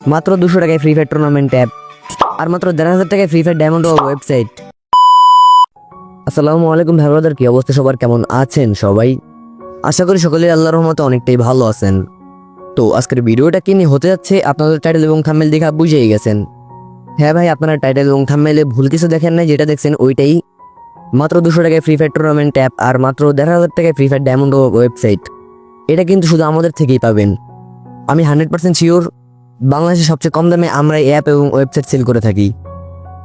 মাত্র দুশো টাকায় ফ্রি ফায়ার টুর্নামেন্ট অ্যাপ আর মাত্র দেড় হাজার টাকায় ফ্রি ফায়ার ডায়মন্ড ওয়েবসাইট আসসালামু আলাইকুম ভাই ব্রাদার, কি অবস্থা সবার? কেমন আছেন সবাই? আশা করি সকলে আল্লাহর রহমতে অনেকটাই ভালো আছেন। তো আজকের ভিডিওটা কি নিয়ে হতে যাচ্ছে, আপনাদের টাইটেল এবং থাম্বেল দেখা বুঝেই গেছেন। হ্যাঁ ভাই, আপনারা টাইটেল এবং থাম্বেলে ভুল কিছু দেখেন নাই, যেটা দেখছেন ওইটাই। মাত্র দুশো টাকায় ফ্রি ফায়ার টুর্নামেন্ট অ্যাপ আর মাত্র দেড় হাজার টাকায় ফ্রি ফায়ার ডায়মন্ড ওয়েবসাইট এটা কিন্তু শুধু আমাদের থেকেই পাবেন। আমি হান্ড্রেড পার্সেন্ট শিওর বাংলাদেশে সবচেয়ে কম দামে আমরা অ্যাপ এবং ওয়েবসাইট সেল করে থাকি।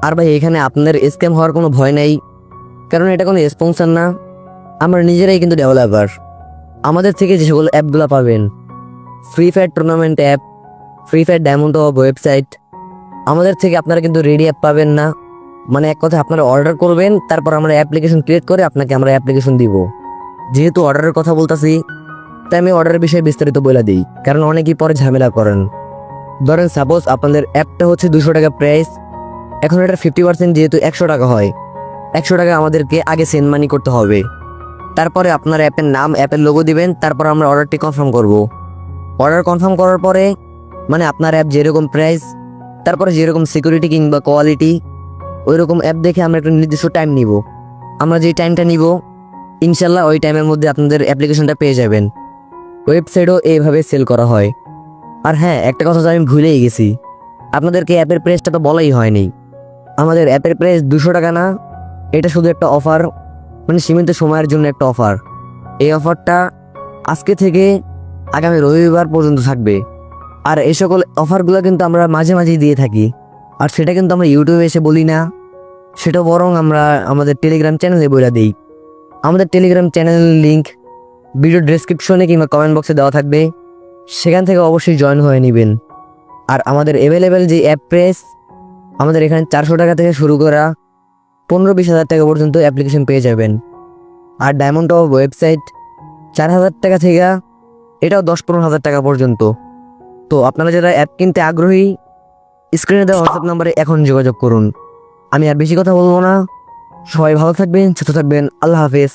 আর ভাই, এখানে আপনাদের স্ক্যাম হওয়ার কোনো ভয় নাই, কারণ এটা কোনো স্পন্সার না। আমরা নিজেরাই কিন্তু ডেভেলপার আমাদের থেকে যে সকল অ্যাপগুলো পাবেন free fire tournament app free fire diamond of website আমাদের থেকে আপনারা কিন্তু রেডি অ্যাপ পাবেন না। মানে এক কথা আপনারা অর্ডার করবেন, তারপর আমরা অ্যাপ্লিকেশন ক্রিয়েট করে আপনাকে আমরা অ্যাপ্লিকেশন দিব। যেহেতু অর্ডারের কথা বলতেছি, তাই আমি অর্ডারের বিষয়ে বিস্তারিত বলে দিই, কারণ অনেকেই পরে ঝামেলা করেন। ধরেন সাপোজ আপনাদের অ্যাপটা হচ্ছে দুশো টাকা প্রাইস এখন এটা ফিফটি পার্সেন্ট যেহেতু একশো টাকা হয়, একশো টাকা আমাদেরকে আগে সেন্ড মানি করতে হবে। তারপরে আপনার অ্যাপের নাম অ্যাপের লোগো দিবেন, তারপর আমরা অর্ডারটি কনফার্ম করব। অর্ডার কনফার্ম করার পরে মানে আপনার অ্যাপ যেরকম প্রাইস তারপরে যেরকম সিকিউরিটি কিংবা কোয়ালিটি ওই রকম অ্যাপ দেখে আমরা একটা নির্দিষ্ট টাইম নিব। আমরা যে টাইমটা নিব, ইনশাল্লাহ ওই টাইমের মধ্যে আপনাদের অ্যাপ্লিকেশনটা পেয়ে যাবেন। ওয়েবসাইটও এইভাবে সেল করা হয়। আর হ্যাঁ একটা কথা তো আমি ভুলেই গেছি। আপনাদেরকে অ্যাপের প্রাইসটা তো বলাই হয়নি। আমাদের অ্যাপের প্রাইস দুশো টাকা না, এটা শুধু একটা অফার মানে সীমিত সময়ের জন্য একটা অফার। এই অফারটা আজকে থেকে আগামী রবিবার পর্যন্ত থাকবে। আর এই সকল অফারগুলো কিন্তু আমরা মাঝে মাঝেই দিয়ে থাকি। আর সেটা কিন্তু আমরা ইউটিউবে এসে বলি না সেটা বরং আমরা আমাদের টেলিগ্রাম চ্যানেলে বলে দিই। আমাদের টেলিগ্রাম চ্যানেলের লিঙ্ক ভিডিও ডেসক্রিপশনে কিংবা কমেন্ট বক্সে দেওয়া থাকবে। সেখান থেকে অবশ্যই জয়েন হয়ে নেবেন। আর আমাদের অ্যাভেলেবেল যে অ্যাপ প্রেস আমাদের এখানে চারশো টাকা থেকে শুরু করা পনেরো বিশ হাজার টাকা পর্যন্ত অ্যাপ্লিকেশন পেয়ে যাবেন। আর ডায়মন্ড অফ ওয়েবসাইট চার হাজার টাকা থেকে এটাও দশ পনেরো হাজার টাকা পর্যন্ত। তো আপনারা যারা অ্যাপ কিনতে আগ্রহী স্ক্রিনে দেওয়া হোয়াটসঅ্যাপ নাম্বারে এখন যোগাযোগ করুন। আমি আর বেশি কথা বলব না। সবাই ভালো থাকবেন, সুস্থ থাকবেন। আল্লাহ হাফেজ।